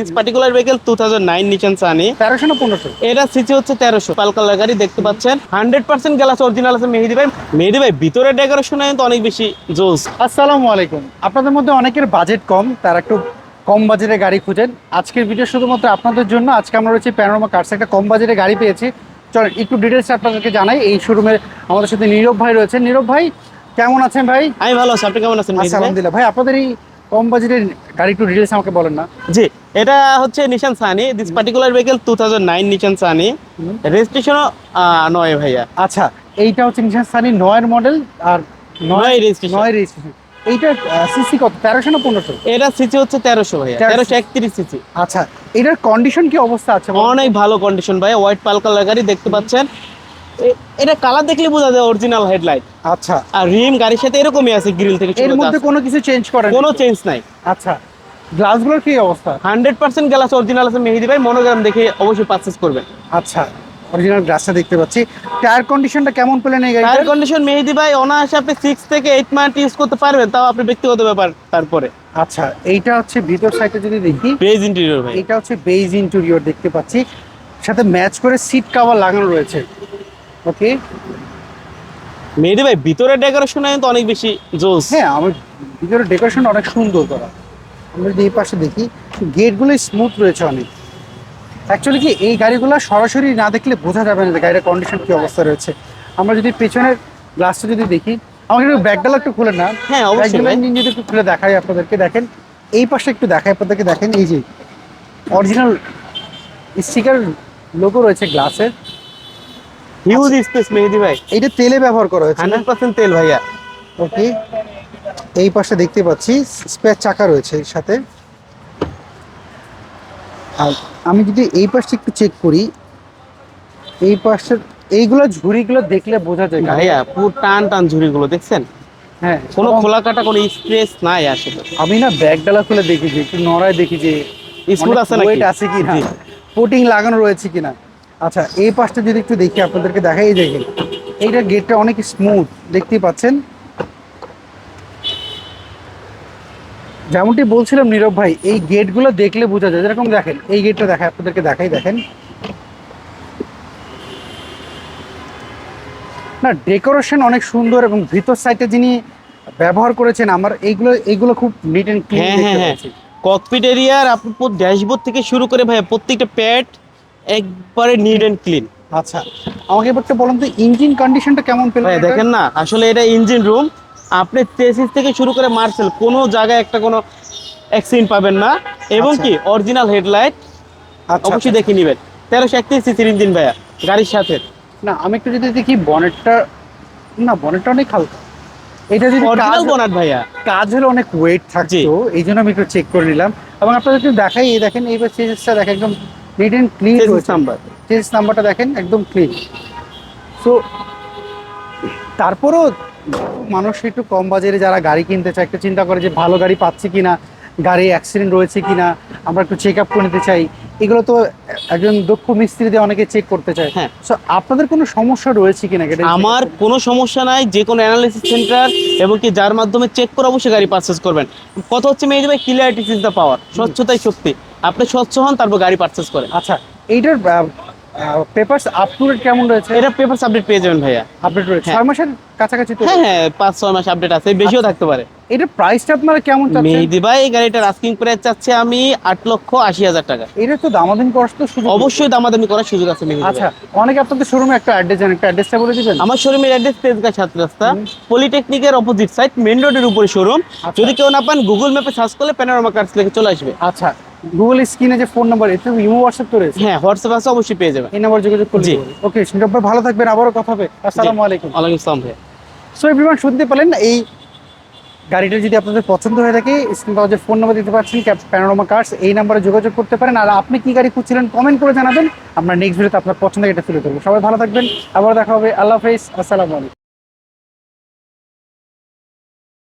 This particular vehicle two thousand nine Nissan Sunny তেরোশো না পনেরোশো? এটা সিসি হচ্ছে তেরোশো। পাল কালার গাড়ি দেখতে পাচ্ছেন। হান্ড্রেড পার্সেন্ট গ্লাস অরিজিনাল আছে মেহেদি ভাই। মেহেদি ভাই ভিতরে ডেকোরেশন কিন্তু অনেক বেশি জোস। আসসালামু আলাইকুম। আপনাদের মধ্যে অনেকের বাজেট কম তারা একটু কম বাজেটে গাড়ি খুঁজেন। আজকের ভিডিও শুধুমাত্র আপনাদের জন্য। আজকে আমরা রয়েছে প্যানোরামা কার্স একটা কম বাজেটে গাড়ি পেয়েছি। চলেন একটু ডিটেলস আপনাদেরকে জানাই। এই শোরুমের আমাদের সাথে নীরব ভাই রয়েছে নীরব ভাই কেমন আছেন ভাই? আমি ভালো আছি। আপনি কেমন আছেন আলহামদুলিল্লাহ। ভাই আপনাদের এই কম বাজেটের গাড়ি একটু ডিটেলস আমাকে বলেন না। জি এটা হচ্ছে Nissan Sunny this particular vehicle two thousand nine Nissan Sunny রেজিস্ট্রেশনও নয় ভাইয়া। আচ্ছা এইটা হচ্ছে নিশান সানি নয়ের মডেল আর নয় registration। নয় রেজিস্ট্রেশন এইটা সিসি কত? তেরোশো না পনেরোশো? এটা সিসি হচ্ছে তেরোশো ভাইয়া। তেরোশো। একত্রিশ সিসি আচ্ছা এটার কন্ডিশন কি অবস্থা আছে? অনেক ভালো কন্ডিশন ভাই হোয়াইট পাল কালার গাড়ি দেখতে পাচ্ছেন। এটা কালার দেখলে বোঝা যায় অরিজিনাল হেডলাইট আচ্ছা। আর রিম গাড়ির সাথে এরকমই আছে গ্রিল থেকে এর মধ্যে কোনো কিছু চেঞ্জ করেন? কোনো চেঞ্জ নাই। আচ্ছা। গ্লাসগুলোর কি অবস্থা? হান্ড্রেড পার্সেন্ট গ্লাস অরিজিনাল আছে মেহেদি ভাই মনোগ্রাম দেখে অবশ্যই পারচেস করবেন। আচ্ছা অরিজিনাল গ্লাসটা দেখতে পাচ্ছি। টায়ার কন্ডিশনটা কেমন পেলেন এই টায়ার কন্ডিশন মেহেদি ভাই অনায়াসে আপনি সিক্স থেকে এইট মান্থ ইউজ করতে পারবেন তাও আপনি ব্যক্তিগত ব্যাপার তারপরে। আচ্ছা এইটা হচ্ছে ভিতর সাইডে যদি দেখি বেজ ইন্টেরিয়র ভাই। এটা হচ্ছে বেজ ইন্টেরিয়র দেখতে পাচ্ছি। সাথে ম্যাচ করে সিট কভার লাগানো রয়েছে। ওকে মেহেদি ভাই ভিতরে ডেকোরেশন কিন্তু অনেক বেশি জোস। হ্যাঁ আমার ভিতরে ডেকোরেশন অনেক সুন্দর করা। আমরা যদি এই পাশে দেখি গেটগুলো স্মুথ রয়েছে অনেক। অ্যাকচুয়ালি কি এই গাড়িগুলো সরাসরি না দেখলে বোঝা যাবে না গাড়ির কন্ডিশন কি অবস্থা রয়েছে। আমরা যদি পেছনের গ্লাসটা যদি দেখি আমাকে একটু ব্যাকডালা একটু খুলে না হ্যাঁ অবশ্যই ইঞ্জিন যদি একটু খুলে দেখাই আপনাদেরকে দেখেন এই পাশে একটু দেখাই আপনাদেরকে দেখেন এই যে অরিজিনাল স্টিকার লোগো রয়েছে গ্লাসের হিউজ স্পেস মেহেদি ভাই। এইটা তেলে ব্যবহার করা হয়েছে না? হান্ড্রেড পার্সেন্ট তেল ভাইয়া। ওকে। এই পাশে দেখতে পাচ্ছি স্পেয়ার চাকা রয়েছে এর সাথে। আর আমি যদি এই পাশটা একটু চেক করি এই পাশের এইগুলো ঝুড়িগুলো দেখলে বোঝা যায় ভাইয়া পুরো টান টান ঝুড়িগুলো দেখছেন? হ্যাঁ। কোনো খোলা কাটা কোনো স্পেস নাই আসলে। আমি না ব্যাগ ডালা খুলে দেখি যে একটু নড়ায় দেখি যে স্মুথ আছে নাকি? আছে কিনা? জি। কোটিং লাগানো রয়েছে কিনা? আচ্ছা এই পাশটা যদি একটু দেখি আপনাদেরকে দেখাই এই দেখেন এইটা গেটটা অনেক স্মুথ দেখতেই পাচ্ছেন। যেমনটি বলছিলাম নীরব ভাই এই গেটগুলো দেখলে বোঝা যায়। যেরকম দেখেন এই গেটটা দেখায় আপনাদেরকে দেখাই দেখেন। না ডেকোরেশন অনেক সুন্দর এবং ভিতর সাইডে যিনি ব্যবহার করেছেন আমার এইগুলো এইগুলো খুব নিট অ্যান্ড ক্লিন হ্যাঁ হ্যাঁ দেখতে হ্যাঁ পাচ্ছি। ককপিট এরিয়ার আপনার ড্যাশবোর্ড থেকে শুরু করে ভাই প্রত্যেকটা প্যাড একবারে নিড অ্যান্ড ক্লিন আচ্ছা আমাকে একটু বলুন তো ইঞ্জিন কন্ডিশনটা কেমন পেলেন ভাই দেখেন না আসলে এটা ইঞ্জিন রুম আপনি চেসিস থেকে শুরু করে মার্সেল কোনো জায়গায় একটা কোনো অ্যাক্সিডেন্ট পাবেন না। এবং আচ্ছা। কি অরিজিনাল হেডলাইট আচ্ছা অবশ্যই দেখে নেবেন। তেরোশো একত্রিশ সিসির ইঞ্জিন ভাইয়া গাড়ির সাথে। না আমি একটু যদি দেখি বনেটটা না বনেটটা অনেক হালকা। এটা যদি অরিজিনাল বোনাট ভাইয়া। কাজ হলে অনেক ওয়েট থাকতো এই জন্য আমি একটু চেক করে নিলাম। এবং আপনাদের একটু দেখাই এই দেখেন এইবার চেসিসটা দেখেন একদম neat and clean number chassis নাম্বারটা দেখেন একদম ক্লিন সো তারপরও মানুষ একটু কম বাজারে যারা গাড়ি কিনতে চায় একটু চিন্তা করে যে ভালো গাড়ি পাচ্ছে কিনা গাড়ি অ্যাক্সিডেন্ট রয়েছে কিনা আমরা একটু চেক আপ করে নিতে চাই। এগুলো তো একজন দক্ষ মিস্ত্রি দিয়ে অনেকে চেক করতে চায়। হ্যাঁ। সো আপনাদের কোনো সমস্যা রয়েছে কিনা এটা আমার কোনো সমস্যা নাই যে কোনো অ্যানালিসিস সেন্টার এবং কি যার মাধ্যমে চেক করে অবশ্যই গাড়ি পারচেস করবেন। কথা হচ্ছে মেয়ে ভাই ক্লিয়ারিটি ইজ দ্য পাওয়ার স্বচ্ছতাই শক্তি। আপনি স্বচ্ছ হন তারপর গাড়ি পারচেস করেন। আচ্ছা এইটার পেপারস আপ টু ডেট কেমন রয়েছে? এটা পেপার আপডেট পেয়ে যাবেন ভাইয়া। আপডেট রয়েছে। হ্যাঁ। ছয় মাসের কাছাকাছি তো? হ্যাঁ হ্যাঁ পাঁচ ছয় মাস আপডেট আছে বেশিও থাকতে পারে। এটার প্রাইসটা আপনারা কেমন চাচ্ছেন? মেহেদি ভাই এই গাড়িটার আস্কিং প্রাইস চাচ্ছে আমি আট লক্ষ আশি হাজার টাকা। এটা তো দামাদামি করার তো সুযোগ অবশ্যই দামাদামি করার সুযোগ আছে মেহেদি আচ্ছা অনেকে আপনাদের শোরুমে একটা অ্যাড্রেস জানেন একটা অ্যাড্রেসটা বলে দিবেন? আমার শোরুমের অ্যাড্রেস তেজগাঁ সাত রাস্তা পলিটেকনিকের অপোজিট সাইড মেন রোডের উপরে শোরুম আচ্ছা। যদি কেউ না পান গুগল ম্যাপে সার্চ করলে প্যানোরামা কার্স লিখে চলে আসবে। আচ্ছা গুগল স্ক্রিনে যে ফোন নাম্বার এতে ইমো হোয়াটসঅ্যাপ তো রয়েছে। হ্যাঁ হোয়াটসঅ্যাপ আছে অবশ্যই পেয়ে যাবেন। এই নাম্বার যোগাযোগ করলে ওকে ভাই ভালো থাকবেন আবারও কথা হবে। আসসালামু আলাইকুম। ওয়ালাইকুম আসসালাম ভাই সো এভরিওয়ান শুনতে পেলেন এই গাড়িটা যদি আপনাদের পছন্দ হয়ে থাকে স্ক্রিন যে ফোন নাম্বার দিতে পারছেন প্যানোরামা কার্স এই নাম্বারে যোগাযোগ করতে পারেন। আর আপনি কি গাড়ি খুঁজছিলেন কমেন্ট করে জানাবেন। আমরা নেক্সট ভিডিওতে আপনার পছন্দের এটা তুলে ধরবো। সবাই ভালো থাকবেন আবার দেখা হবে। আল্লাহ হাফেজ আসসালামু আলাইকুম।